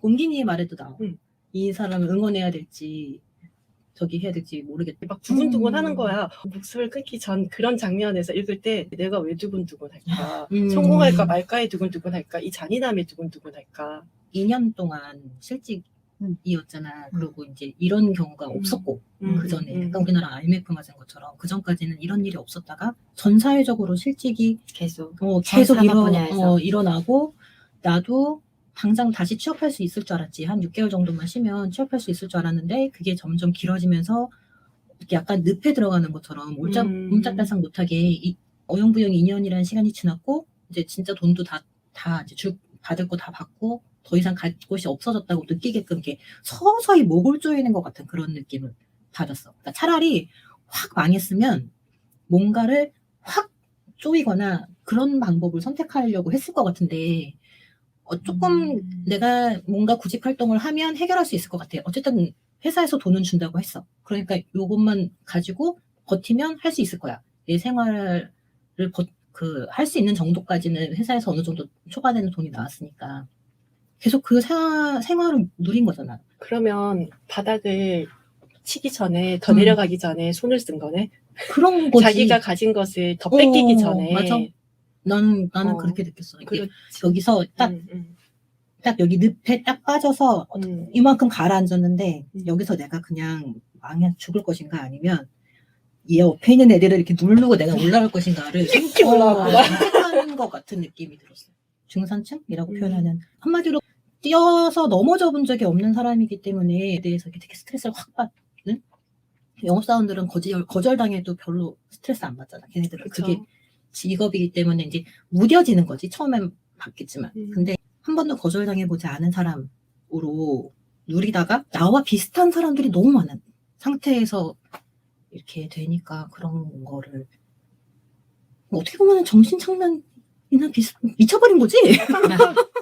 곰기니의 말에도 나와. 응. 이 사람을 응원해야 될지 저기 해야 될지 모르겠다. 막 두근두근 음. 하는 거야. 목숨을 끊기 전 그런 장면에서 읽을 때 내가 왜 두근두근 할까? 음. 성공할까 말까에 두근두근 할까? 이 잔인함에 두근두근 할까? 2년 동안 실직이었잖아. 그리고 이제 이런 경우가 음. 없었고 음, 그 전에 음. 약간 우리나라 IMF 맞은 것처럼 그 전까지는 이런 일이 없었다가 전 사회적으로 실직이 계속. 어, 계속 일어. 어, 일어나고 나도 당장 다시 취업할 수 있을 줄 알았지. 한 6개월 정도만 쉬면 취업할 수 있을 줄 알았는데 그게 점점 길어지면서 이렇게 약간 늪에 들어가는 것처럼 옴짝, 음. 옴짝달싹 못하게 이 어영부영 2년이라는 시간이 지났고 이제 진짜 돈도 다, 다 이제 줄, 받을 거 다 받고 더 이상 갈 곳이 없어졌다고 느끼게끔 이렇게 서서히 목을 조이는 것 같은 그런 느낌을 받았어. 그러니까 차라리 확 망했으면 뭔가를 확 쪼이거나 그런 방법을 선택하려고 했을 것 같은데 어, 조금 음. 내가 뭔가 구직 활동을 하면 해결할 수 있을 것 같아. 어쨌든 회사에서 돈은 준다고 했어. 그러니까 요것만 가지고 버티면 할 수 있을 거야. 내 생활을 그 할 수 있는 정도까지는 회사에서 어느 정도 초반에는 돈이 나왔으니까 계속 그 생활, 생활을 누린 거잖아. 그러면 바닥을 치기 전에 더 음. 내려가기 전에 손을 쓴 거네. 그런 거지. 자기가 가진 것을 더 뺏기기 어, 전에. 맞아. 나는 나는 어, 그렇게 느꼈어. 이게 그렇지. 여기서 딱 딱 음, 여기 늪에 딱 빠져서 음, 음. 이만큼 가라앉았는데 음. 여기서 내가 그냥 망해 죽을 것인가 아니면 이 옆에 있는 애들을 이렇게 누르고 내가 올라갈 것인가를 이렇게 올라갔구나. 선택하는 것 같은 느낌이 들었어요. 중산층이라고 음. 표현하는 한마디로 뛰어서 넘어져 본 적이 없는 사람이기 때문에 대해서 되게 스트레스를 확 받는 영업 사원들은 거절, 거절당해도 별로 스트레스 안 받잖아. 걔네들은 그쵸. 그게 직업이기 때문에 이제 무뎌지는 거지. 처음엔 받겠지만. 음. 근데 한 번도 거절당해보지 않은 사람으로 누리다가 나와 비슷한 사람들이 너무 많은 상태에서 이렇게 되니까 그런 거를 뭐 어떻게 보면 정신 장난이나 비슷 미쳐버린 거지.